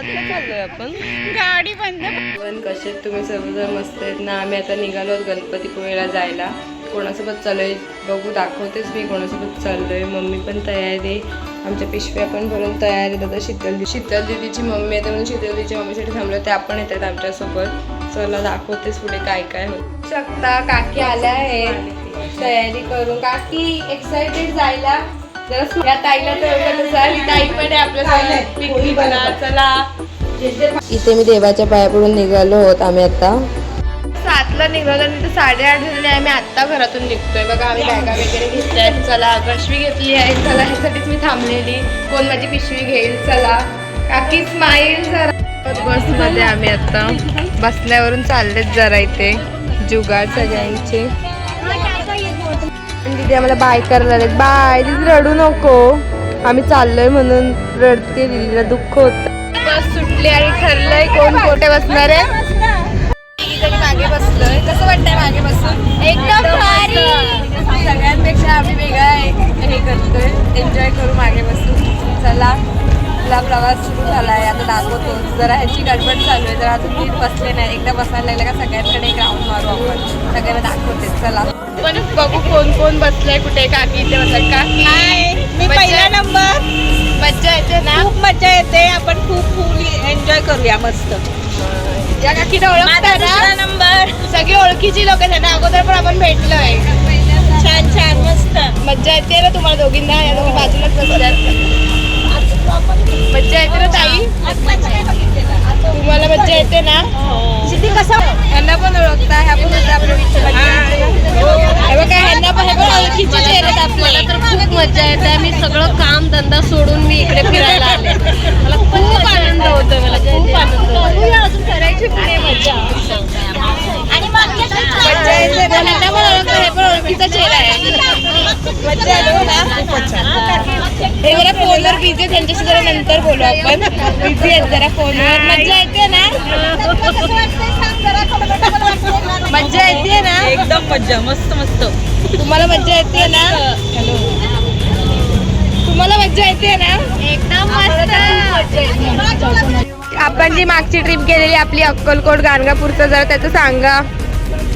कुठे चाललोय आपण. गाडी बंद. पण कसे तुम्ही सर्वजण मस्त आहेत ना आम्ही आता निघालो आहोत गणपतीपुळेला जायला. कोणासोबत चाललोय बघू दाखवतेच मी कोणासोबत चाललोय. मम्मी पण तयार आहे. आमच्या पिशव्या पण भरून तयार आहेत. आता शीतल शीतल दिदीची मम्मी आहे म्हणून शीतल दिदीच्या मम्मीसाठी थांबलो त्या पण येतात आमच्यासोबत. चला दाखवतेच पुढे काय काय होत. शकता काकी आल्या आहेत. तयारी करून. काकी एक्साइटेड जायला? जरा या ताईला तर ही ताई पण पिकनिकला चला. इथे मी देवाच्या पाया पडून निघालो होत आम्ही आता. सातला निघालो आणि तिथे साडेआठ झालेले आम्ही आत्ता घरातून निघतोय. बघा आम्ही बॅगा वगैरे घेतल्या चला पिशवी घेतली आहे. चला ह्यासाठीच मी थांबलेली. कोण माझी पिशवी घेईल? चला. काकी स्माईल जरा. बसमध्ये आम्ही आता. बसल्यावरून चाललेच जरा इथे. जुगाड सगळ्यांचे. तिथे आम्हाला बाय करायला लागलेत बाय तिथे रडू नको. आम्ही चाललोय म्हणून रडते दिदीला दुःख होत. बस सुटली आणि ठरलंय कोण कोठे बसणार आहे. मागे बसलोय. कसं वाटतंय मागे बसून? एकदम भारी. सगळ्यांपेक्षा आम्ही वेगळा हे हे करतोय. एन्जॉय करू मागे बसून. चला. आपला प्रवास सुरू झाला आहे आता दाखवतो. जरा ह्याची गडबड चालू आहे. जरा अजून नीट बसले नाही. एकदा बसायला लागलं का सगळ्यांकडे एक राऊंड मारू आपण. सगळ्यांना दाखवते. चला. पण बघू कोण कोण बसलंय कुठे काकी इथे बसत काकी. मी पहिला नंबर. मज्जा येते ना? खूप मजा येते. आपण खूप फुल एन्जॉय करूया मस्त. या काकीला ओळखता ना? नंबर. सगळी ओळखीची लोक आहेत. ना अगोदर पण आपण भेटलोय. छान छान मस्त. मज्जा येते ना तुम्हाला दोघींना? या दोघी बाजूलाच बसल्यात मज्जा येते ना आपल्याला तर खूप मज्जा येते. मी सगळं काम धंदा सोडून मी इकडे फिरायला आले. मला खूप आनंद होतोय मला. खूप आनंद. अजून करायची पुढे मजा हे हे जरा फोनवर बिझी आहे त्यांच्याशी जरा नंतर बोलू आपण. बिझी आहेत जरा फोनवर. मज्जा येते ना? मज्जा येते ना? एकदम मज्जा. मस्त मस्त. तुम्हाला मज्जा येते ना? तुम्हाला मज्जा येते ना? एकदम आपण जी मागची ट्रिप गेलेली आपली अक्कलकोट गाणगापूरचं जरा त्याचं सांगा.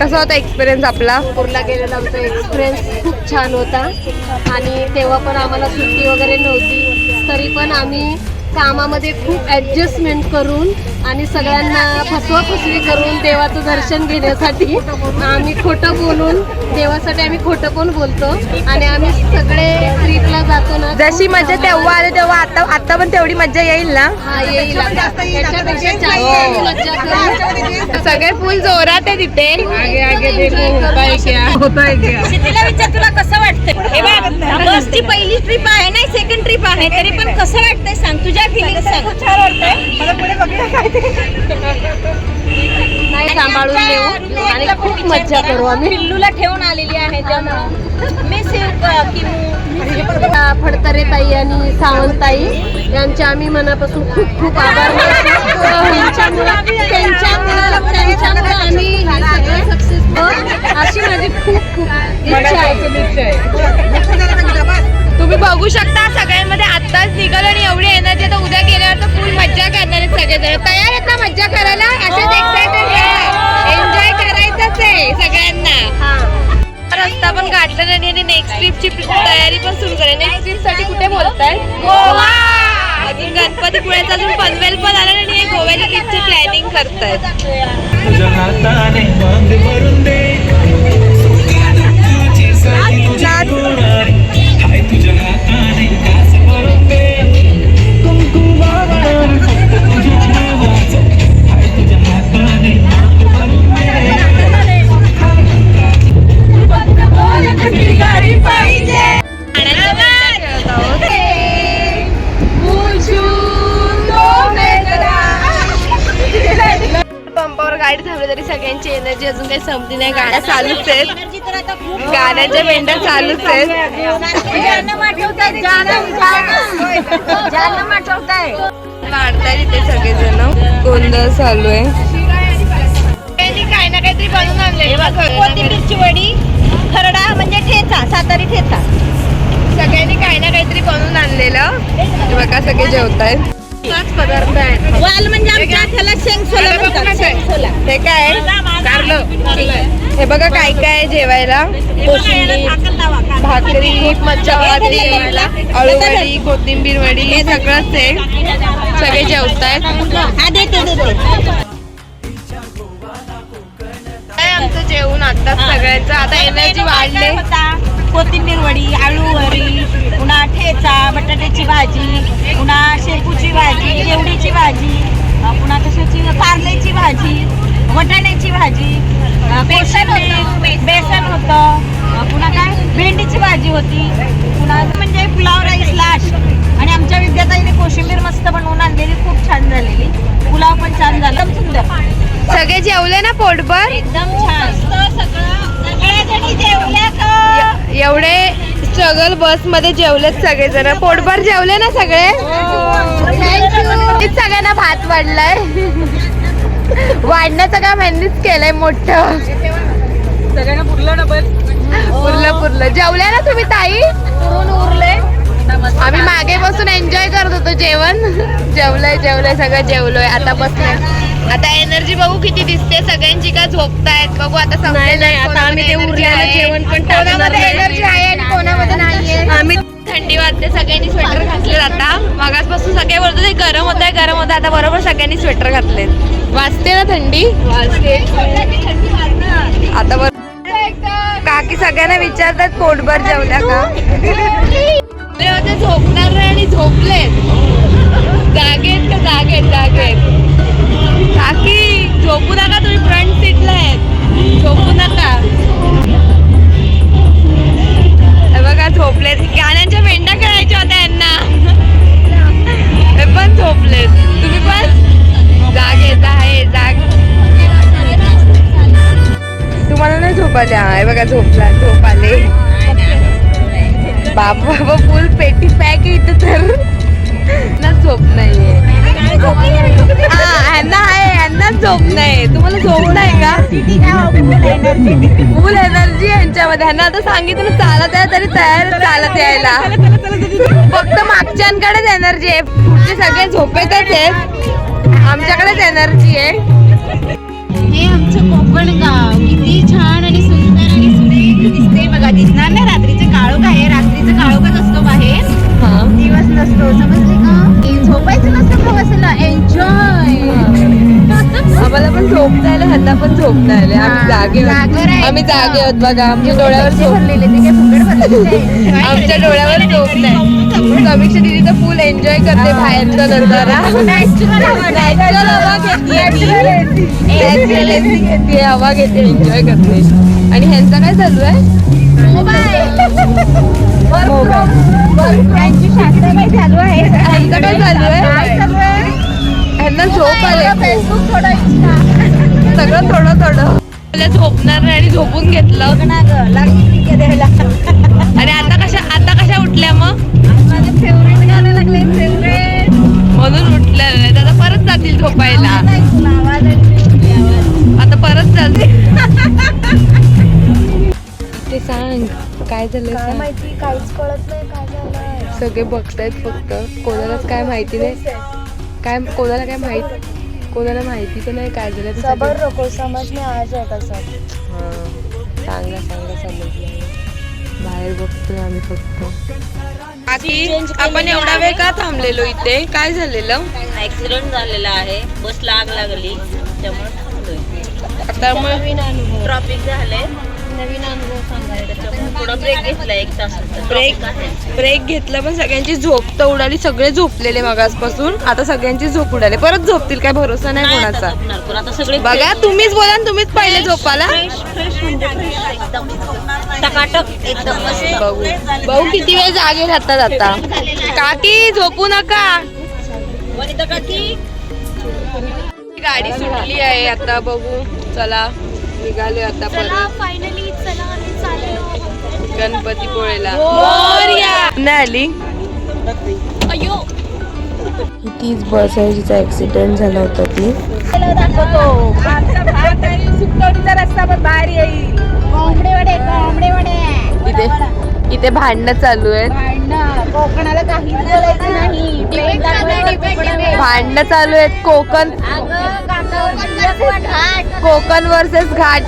कसा होता एक्सपिरियन्स आपला? नागपूरला गेलेला आमचा एक्सपिरियन्स खूप छान होता. आणि तेव्हा पण आम्हाला सुट्टी वगैरे नव्हती. तरी पण आम्ही कामामध्ये खूप ॲडजस्टमेंट करून आणि सगळ्यांना फसवाफसवी करून देवाचं दर्शन घेण्यासाठी आम्ही खोटं बोलून देवासाठी आम्ही खोटं पण बोलतो? आणि आम्ही सगळे ट्रीपला जातो ना जशी मजा तेव्हा आली तेव्हा आता आता पण तेवढी मज्जा येईल ना? हा येईल. आता. जास्त मज्जा करू. सगळे फुल जोरात आहे तिथे आगे आगे देखो होता है क्या? होता है क्या? सिद्धीला विचार तुला कसं हे बघ बसची पहिली ट्रिप आहे नाही सेकंड ट्रिप आहे. तरी पण कसं वाटतंय सांग तुझ्या फिलिंग सांग. छान वाटतंय. नाही सांभाळून नेऊ आणि खूप मज्जा करू आम्ही. पिल्लूला ठेवून आलेली आहे त्यामुळं यू किमू? फडतरे ताई आणि सावंत ताई यांचे आम्ही मनापासून खूप खूप आभार मानतो. त्यांच्यामुळे त्यांच्यामुळे त्यांच्यामुळे माझी खूप खूप इच्छा आहे. तुम्ही बघू शकता सगळ्यांमध्ये आत्ताच निघालो आणि एवढी एनर्जी आता उद्या गेल्यावर तर फुल मज्जा करणार आहेत सगळेजण. तयार आहेत ना मज्जा करायला? असेच एक्साइटेड एन्जॉय करायचंच आहे सगळ्यांना. रस्ता पण गाठला नाही आणि नेक्स्ट ट्रिपची तयारी पण सुरू करेल नेक्स्ट ट्रिपसाठी कुठे बोलताय गोवा. अजून गणपतीपुळ्याचा अजून पनवेल पण आला आणि हे गोव्याच्या ट्रिपची प्लॅनिंग करतायत. गाडी थांबली तरी सगळ्यांची एनर्जी अजून काही संपली नाही. गाड्या चालूच आहेत. एनर्जी तर आता खूप गाण्याच्या मेंढ्या चालूच आहेत. माठवताय काढताय तिथे सगळेजण. गोंधळ चालू आहे. काही ना काहीतरी बनवून आणले कोथिंबीरची वडी खरडा म्हणजे ठेचा सातारी ठेचा. सगळ्यांनी काही ना काहीतरी बनवून आणलेलं. बघा सगळे जेवतायत. पाच पदार्थ आहेत वाल म्हणजे आमच्या ह्याला शेंगसोला म्हणतात शेंगसोला हे काय हे बघा काय काय आहे जेवायला. कोशिंबीर भाकरी मच्छा भाकरी अळूवडी कोथिंबीर वडी हे सगळंच आहे. सगळे जेवतायत. हा देते देते काय आमचं जेवण आताच सगळ्यांचं? आता एनर्जी वाढले. कोथिंबीर वडी आळू वडी पुन्हा ठेचा बटाट्याची भाजी पुन्हा शेपूची भाजी केवडीची भाजी पुन्हा कशाची कारल्याची भाजी वटाण्याची भाजी कोशिंबीर बेसन होतं पुन्हा काय? भेंडीची भाजी होती. पुन्हा म्हणजे पुलाव राईस लास्ट आणि आमच्या विद्याताईने कोशिंबीर मस्त बनवून आणलेली खूप छान झालेली. पुलाव पण छान झाला. सुंदर. सगळे जेवले ना पोटभर? एकदम छान. स्ट्रगल बसमध्ये जेवलेत सगळेजण. पोटभर जेवले ना सगळे? सगळ्यांना भात वाढलाय. वाढण्याचं काम यांनीच केलंय मोठं. सगळ्यांना पुरलं ना बस पुरलं पुरलं. जेवल्या ना तुम्ही ताई? उरले? आम्ही मागे बसून एन्जॉय करत होतो जेवण. जेवलंय जेवलंय सगळं जेवलोय. आता बसलोय. आता किती दिसते सगळ्यांची का झोपतायत? बघू आता नाही नाही आता आम्ही ते उरलेलं जेवण पण कोणामध्ये एनर्जी आहे आणि कोणामध्ये नाहीये? आम्ही थंडी वाजते सगळ्यांनी स्वेटर घातले आता. मागासपासून सगळे बोलतो ते गरम होत आहे गरम होत आता बरोबर सगळ्यांनी स्वेटर घातले वाजते ना थंडी? वाजते. आता बरोबर काकी सगळ्यांना विचारतात पोटभर जेवल्या का? ते होते झोपणार नाही आणि झोपले जागेत का फुल एनर्जी यांच्यामध्ये. ह्यांना आता सांगितलं चालत आहे तरी तयार चालत यायला. फक्त मागच्यांकडेच एनर्जी आहे. पुढचे सगळे झोपेतच आहेत. आमच्याकडेच एनर्जी आहे. हे आमचं कोकण गाव. किती छान आणि सुंदर आणि सुरेख दिसते बघा दिसणार नाही रात्रीचं काळोख आहे. पण झोप नाही आली. आम्ही जागे आम्ही जागे आहोत बघा. आमच्या डोळ्यावर झोप. आमच्या डोळ्यावर झोप नाही. समीक्षा दिदी तर फुल एन्जॉय करते बाहेरचा नजारा हवा, घेते घेते हवा घेते एन्जॉय करते. आणि ह्यांचं काय चालू आहे? चालू आहे? ह्यांचं काय चालू आहे? ह्यांना झोप आले. फेसबुक थोडं सगळं थोडं थोडं. मला झोपणार नाही आणि झोपून घेतलं. आणि आता कशा आता कशा उठल्या मग? माझे फेवरेट गाणं लागले फेवरेट म्हणून उठल्या नाही. आता परत जातील झोपायला. आता परत चालते ते सांग काय झालं. माहिती काहीच कळत नाही काय सगळे बघतायत फक्त. कोणालाच काय माहिती नाही. काय कोणाला काय माहीत? कोणाला माहिती पण नाही काय झालं सबर रखो समझ में आ जाएगा सब हा. सांगा सांगा समजलं. बाहेर बघतोय आम्ही फक्त. बाकी आपण एवढा वेळ का थांबलेलो इथे? काय झालेलं? ऍक्सिडेंट झालेला आहे. बसला आग लागली. त्यामुळे थांबलोय. आता मग ट्रॉफिक झालंय. नवीन अनुभव सांगायला त्याच्यामुळे थोडा ब्रेक घेतला एक तासाचा ब्रेक आहे. ब्रेक घेतला पण सगळ्यांची झोप तर उडाली. सगळे झोपलेले मगासपासून. आता सगळ्यांची झोप उडाली. परत झोपतील काय भरोसा नाही कोणाचा. झोपणार पण आता सगळे बघा तुम्हीच बोला तुम्हीच पहिले झोपाला फ्रेश फ्रेश म्हणजे एकदम. टकाटक एकदम मस्त. बघू. बघू किती वेळ जागे राहतात आता. काकी झोपू नका. वनिता काकी. गाडी सुटली आहे. आता बघू. चला निघालोय आता परत. फायनली गणपती पोळेला. आली अयो ही तीच बस आहे जिचा ऍक्सिडेंट झाला होता ती. दाखवतो. आमचा भात आणि सुकवडीचा रस्ता पण बाहेर येईल. कोंबडे वडे कोंबडे वडे. इथे इथे भांडणं चालू आहेत. भांडणं. कोकणाला काहीच बोलायचं नाही. प्रेम दाखवायचं. भांडणं चालू आहेत. कोकण अगं, काकावर घाट. कोकण वर्सेस घाट.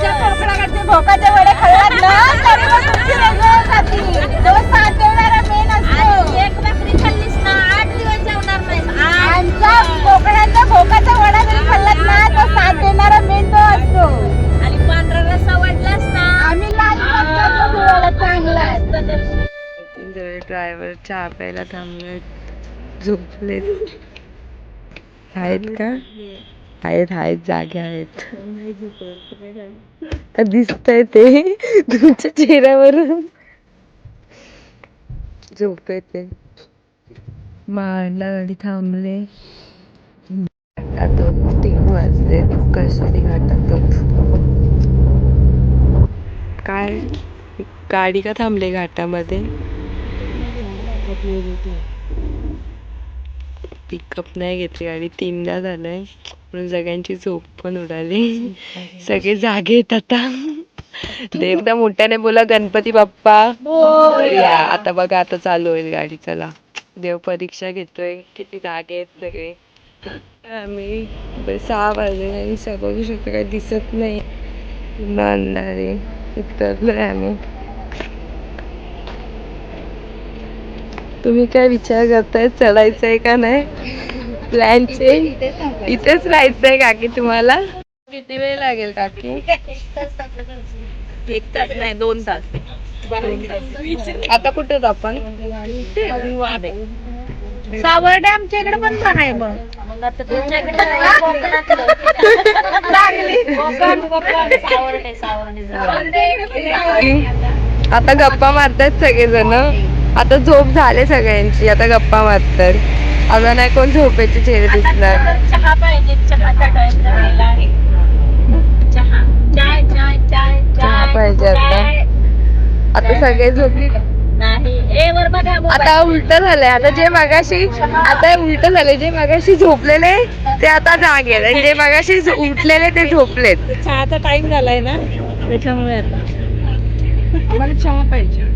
आमच्या कोकणाकडचे भोकाचे वडे खाल्लात ना तरी मग तुमची रेंगाळत राहतील. तो साथ देणारा मेन असतो. एक भाकरी खाल्लीस ना आठ दिवस जेवणार नाही. आमचा कोकणाचा भोकाचा वडा जरी खाल्लात ना तो साथ देणारा मेन तो असतो. आणि पांढरा रस्सा वाटलास ना आम्ही लाल चांगला. ड्रायव्हर चहा प्यायला थांबले झोपलेत. आहेत का? आहेत आहेत जागे आहेत. दिसतंय ते. तुमच्या चेहऱ्यावरून. झोप येते माळला गाडी थांबले. दोन तीन वाजले. कशाने घाटात काय? गाडी का थांबले घाटामध्ये? पिकअप नाही घेतली गाडी. तीनदा झालंय. म्हणून सगळ्यांची झोप पण उडाली. सगळे जागे आहेत आता. देवदा मोठ्याने बोला गणपती बाप्पा. आता बघा आता चालू होईल गाडी चला. देव परीक्षा घेतोय किती जागे आहेत सगळे. आम्ही सहा वाजले आणि सगळं शकतो काही दिसत नाही. अंधारे. उतरलोय आम्ही. तुम्ही काय विचार करताय? चढायचंय का नाही? प्लॅनचे इथेच राहायचंय काकी तुम्हाला? किती वेळ लागेल काकी? एक तास नाही दोन तास. आता कुठे आपण? सावर्डे आमच्या इकडे पण छान आहे मग. आता गप्पा मारतायत सगळेजण. आता झोप झाले सगळ्यांची आता गप्पा मारतात. आता नाही कोण झोपेचे चेहरे दिसणार. चहा पाहिजे चहाचा टाइम झालेला आहे. चहा चाय चाय चाय चहा पाहिजे आता. आता सगळे झोपली. आता उलट झालंय. आता जे मगाशी आता उलट झालंय. जे मगाशी झोपलेले ते आता जागे आणि जे मगाशी उठलेले ते झोपलेत. चहाचा टाइम झालाय ना त्याच्यामुळे आता. मला चहा पाहिजे.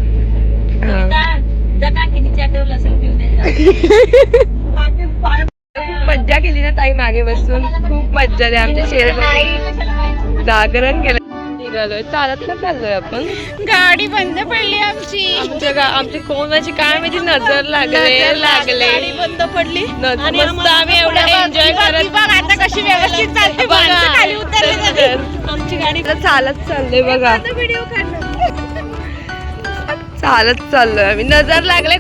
खूप मज्जा केली ना ताई मागे बसून. खूप मज्जा आली आमच्या शेअर जागरण केलं. निघालोय. चालत ना चाललोय आपण. गाडी बंद पडली आमची. आमच्या गा आमची कोणाची काय माहिती नजर लागले लागले गाडी बंद पडली. न- आणि मस्त आम्हाला आम्ही एवढं बघ, करत- आता कशी व्यवस्थित चालते. बघा. आमची गाडी चालत चाललोय बघा. व्हिडिओ चालत चाललोय आम्ही. नजर लागले.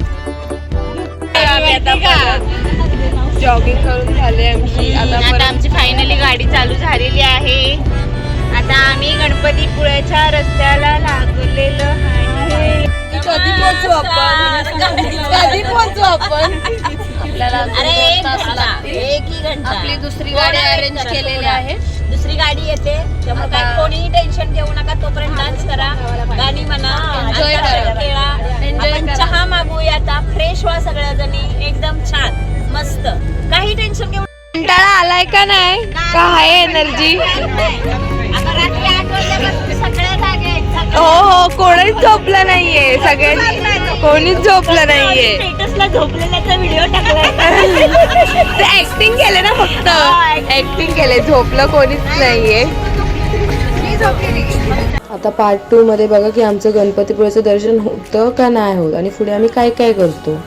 जॉगिंग करून झाले आमची आता आता आमची फायनली गाडी चालू झालेली आहे. आता आम्ही गणपतीपुळ्याच्या रस्त्याला लागलेलो आहे. कधी पोहोचू आपण? कधी पोहोचू आपण? अरे एक घंटा. एक ही घंटा. आपली दुसरी गाडी अरेंज केलेली आहे. दुसरी गाडी येते. त्यामुळे काय कोणीही टेन्शन घेऊ नका. तोपर्यंत डान्स करा. गाणी म्हणा enjoy करा. आपण. चहा मागूया आता. फ्रेश व्हा सगळ्या जणी एकदम छान. मस्त. काही टेन्शन घेऊ कंटाळा आलाय का नाही? का आहे एनर्जी हो हो कोणीच झोपलं नाहीये. सगळ्यांनी कोणीच झोपलं नाहीये. स्टेटसला झोपलेल्याचा व्हिडिओ टाकलाय. ते ऍक्टिंग केले ना फक्त. ऍक्टिंग केले. झोपलं कोणीच नाहीये. आता पार्ट टू मध्ये बघा की आमचं गणपतीपुळेचं दर्शन होतं का नाही होत? आणि पुढे आम्ही काय काय करतो?